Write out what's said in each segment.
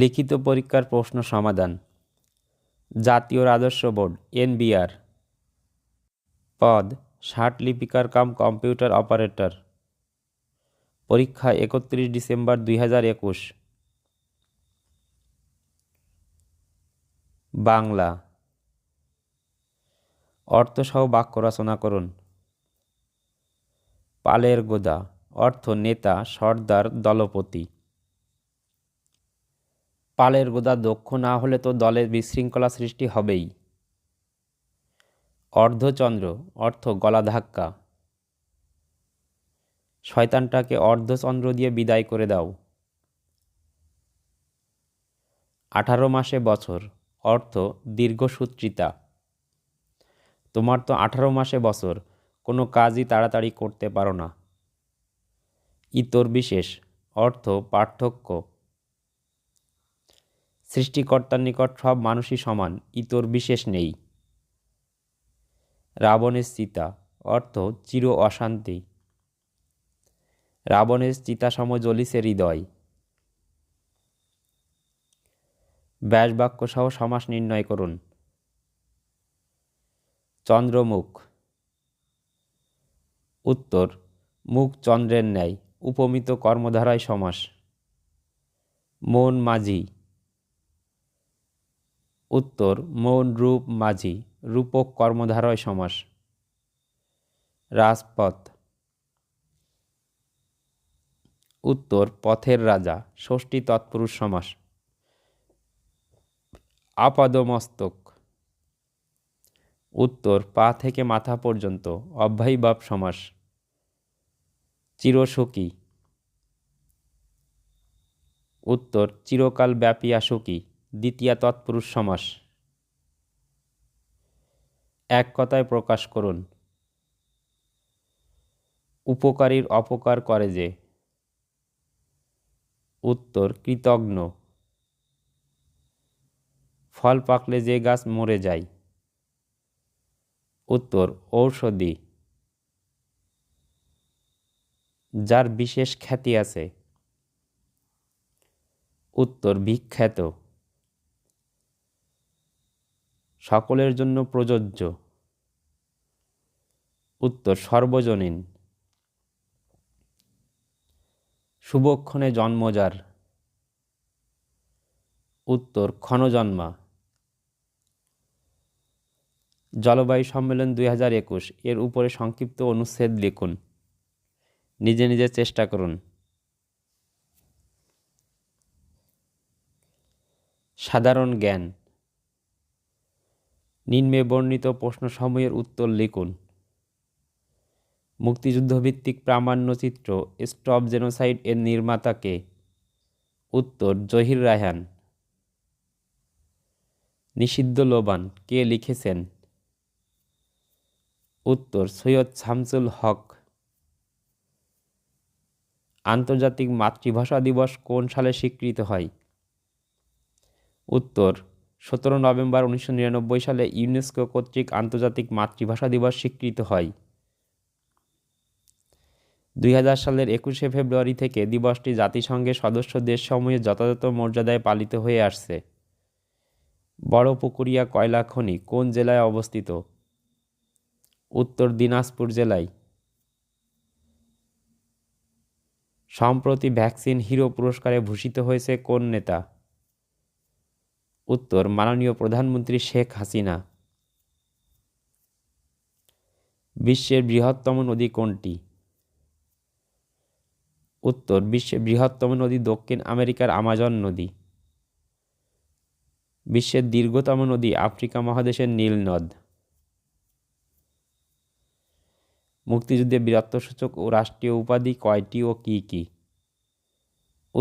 লিখিত পরীক্ষার প্রশ্ন সমাধান জাতীয় রাজস্ব বোর্ড এনবিআর পদ ষাট লিপিকার কাম কম্পিউটার অপারেটর পরীক্ষা একত্রিশ ডিসেম্বর দুই হাজার একুশ বাংলা অর্থসহ বাক্য রচনা করুন পালের গোদা অর্থ নেতা সর্দার দলপতি পালের গোদা দক্ষ না হলে তো দলের বিশৃঙ্খলা সৃষ্টি হবেই অর্ধচন্দ্র অর্থ গলা ধাক্কা শয়তানটাকে অর্ধচন্দ্র দিয়ে বিদায় করে দাও আঠারো মাসে বছর অর্থ দীর্ঘসূত্রিতা তোমার তো আঠারো মাসে বছর কোনো কাজই তাড়াতাড়ি করতে পারো না ইতর বিশেষ অর্থ পার্থক্য সৃষ্টিকর্তার নিকট সব মানুষই সমান ইতর বিশেষ নেই রাবণের সীতা অর্থ চির অশান্তি রাবণের চিতাসম জ্বলিছে হৃদয় ব্যাসবাক্য সহ সমাস নির্ণয় করুন চন্দ্রমুখ উত্তর মুখ চন্দ্রের ন্যায় উপমিত কর্মধারায় সমাস মন মাঝি উত্তর মৌনরূপ মাঝি রূপক কর্মধারয় সমাস রাজপথ উত্তর পথের রাজা ষষ্ঠী তৎপুরুষ সমাস আপাদমস্তক উত্তর পা থেকে মাথা পর্যন্ত অভ্যায়ীভাব সমাস চিরসুখী উত্তর চিরকাল ব্যাপী আসুকী দ্বিতীয়া তৎপুরুষ সমাস এক কথায় প্রকাশ করুন উপকারীর অপকার করে যে উত্তর কৃতজ্ঞ ফল পাকলে যে গাছ মরে যায় উত্তর ঔষধি যার বিশেষ খ্যাতি আছে উত্তর বিখ্যাত সকলের জন্য প্রযোজ্য উত্তর সর্বজনীন শুভক্ষণে জন্মজার উত্তর ক্ষণজন্মা জলবায়ু সম্মেলন দুই হাজার একুশ এর উপরে সংক্ষিপ্ত অনুচ্ছেদ লিখুন নিজে নিজে চেষ্টা করুন সাধারণ জ্ঞান নিম্নে বর্ণিত প্রশ্নসমূহের উত্তর লিখুন মুক্তিযুদ্ধভিত্তিক প্রামাণ্যচিত্র স্টপ জেনোসাইড এর নির্মাতাকে উত্তর জহির রায়হান নিষিদ্ধ লোবান কে লিখেছেন উত্তর সৈয়দ শামসুল হক আন্তর্জাতিক মাতৃভাষা দিবস কোন সালে স্বীকৃত হয় উত্তর সতেরো নভেম্বর উনিশশো নিরানব্বই সালে ইউনেস্কো কর্তৃক আন্তর্জাতিক মাতৃভাষা দিবস স্বীকৃত হয় দুই হাজার সালের একুশে ফেব্রুয়ারি থেকে দিবসটি জাতিসংঘের সদস্য দেশসমূহে যথাযথ মর্যাদায় পালিত হয়ে আসছে বড় পুকুরিয়া কয়লা খনি কোন জেলায় অবস্থিত উত্তর দিনাজপুর জেলায় সম্প্রতি ভ্যাকসিন হিরো পুরস্কারে ভূষিত হয়েছে কোন নেতা উত্তর মাননীয় প্রধানমন্ত্রী শেখ হাসিনা বিশ্বের বৃহত্তম নদী কোনটি উত্তর বিশ্বের বৃহত্তম নদী দক্ষিণ আমেরিকার আমাজন নদী বিশ্বের দীর্ঘতম নদী আফ্রিকা মহাদেশের নীল নদ মুক্তিযুদ্ধে বীরত্বসূচক ও রাষ্ট্রীয় উপাধি কয়টি ও কী কী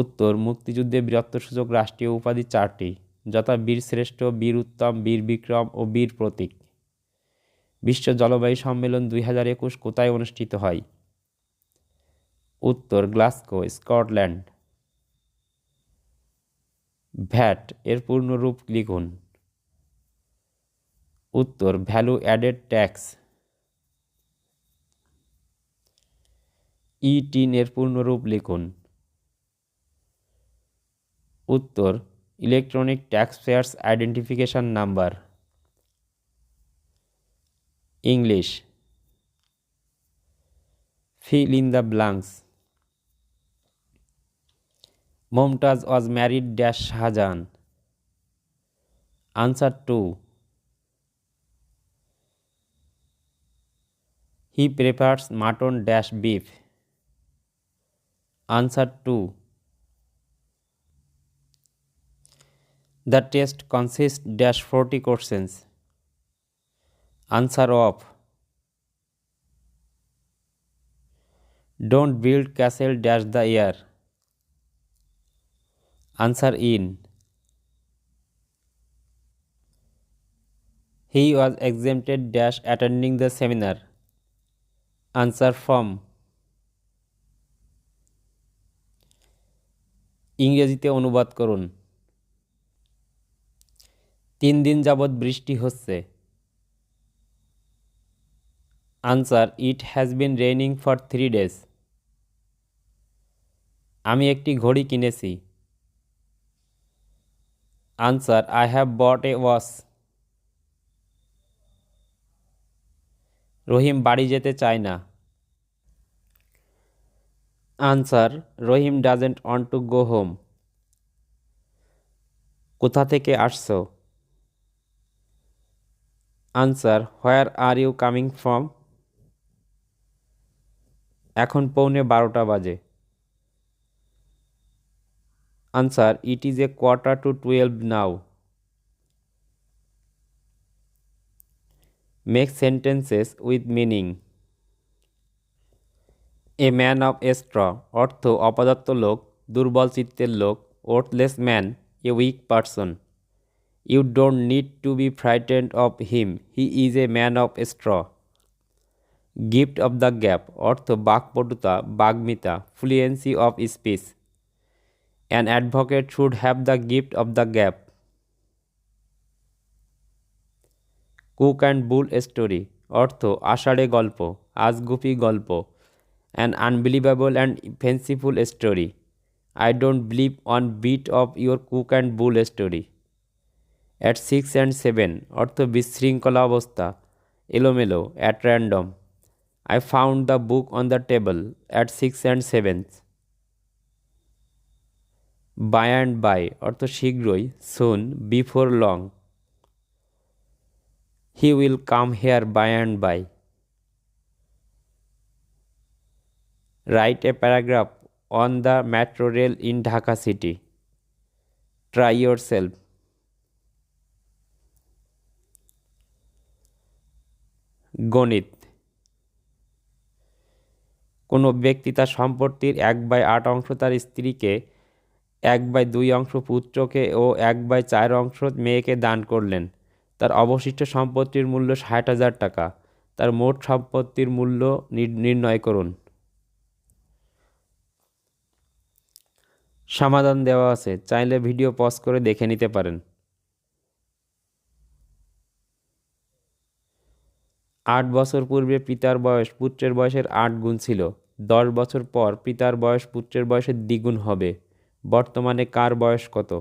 উত্তর মুক্তিযুদ্ধে বীরত্বসূচক রাষ্ট্রীয় উপাধি চারটি যথা বীরশ্রেষ্ঠ বীর উত্তম বীর বিক্রম ও বীর প্রতীক বিশ্ব জলবায়ু সম্মেলন দুই হাজার একুশ কোথায় অনুষ্ঠিত হয় উত্তর গ্লাসকো স্কটল্যান্ড ভ্যাট এর পূর্ণরূপ লিখুন উত্তর ভ্যালু অ্যাডেড ট্যাক্স ইটিন এর পূর্ণরূপ লিখুন উত্তর Electronic Taxpayer's Identification Number, English. Fill in the blanks. Mumtaz was married - Shahjahan. Answer 2. He prefers mutton - beef. Answer 2. The test consists dash 40 questions. Answer of Don't build castle dash the air. Answer in He was exempted dash attending the seminar. Answer from ইংরেজিতে অনুবাদ করুন তিন দিন যাবৎ বৃষ্টি হচ্ছে answer it has been raining for three days আমি একটি ঘড়ি কিনেছি answer I have bought a watch Rahim বাড়ি যেতে চায় না answer Rahim doesn't want to go home কোথা থেকে আসছো answer where are you coming from এখন পৌনে বারোটা বাজে answer it is a quarter to twelve now make sentences with meaning a man of straw অর্থ অপদার্থ লোক দুর্বল চিত্তের লোক worthless man a weak person you don't need to be frightened of him he is a man of straw gift of the gab অর্থ বাকপটুতা বাগ্মিতা fluency of speech an advocate should have the gift of the gab cock and bull story অর্থ আষাঢ়ে গল্প আজগুপি গল্প an unbelievable and fanciful story I don't believe one bit of your cock and bull story at six and seven অর্থ বিশৃঙ্খলা অবস্থা এলোমেলো at random I found the book on the table at six and seven by and by অর্থ শীঘ্রই soon before long he will come here by and by write a paragraph on the metro rail in Dhaka city try yourself গণিত কোনো ব্যক্তি তার সম্পত্তির এক by আট অংশ তার স্ত্রীকে এক বাই দুই অংশ পুত্রকে ও এক বাই চার অংশ মেয়েকে দান করলেন তার অবশিষ্ট সম্পত্তির মূল্য ষাট হাজার টাকা তার মোট সম্পত্তির মূল্য নির্ণয় করুন সমাধান দেওয়া আছে চাইলে ভিডিও পজ করে দেখে নিতে পারেন আট বছর পূর্বে পিতার বয়স পুত্রের বয়সের আট গুণ ছিল দশ বছর পর পিতার বয়স পুত্রের বয়সের দ্বিগুণ হবে বর্তমানে কার বয়স কত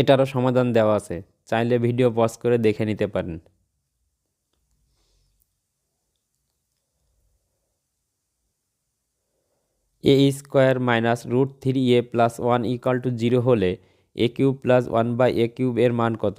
এটারও সমাধান দেওয়া আছে চাইলে ভিডিও পজ করে দেখে নিতে পারেন a square minus root three a plus one equal to zero হলে a cube plus one by a cube এর মান কত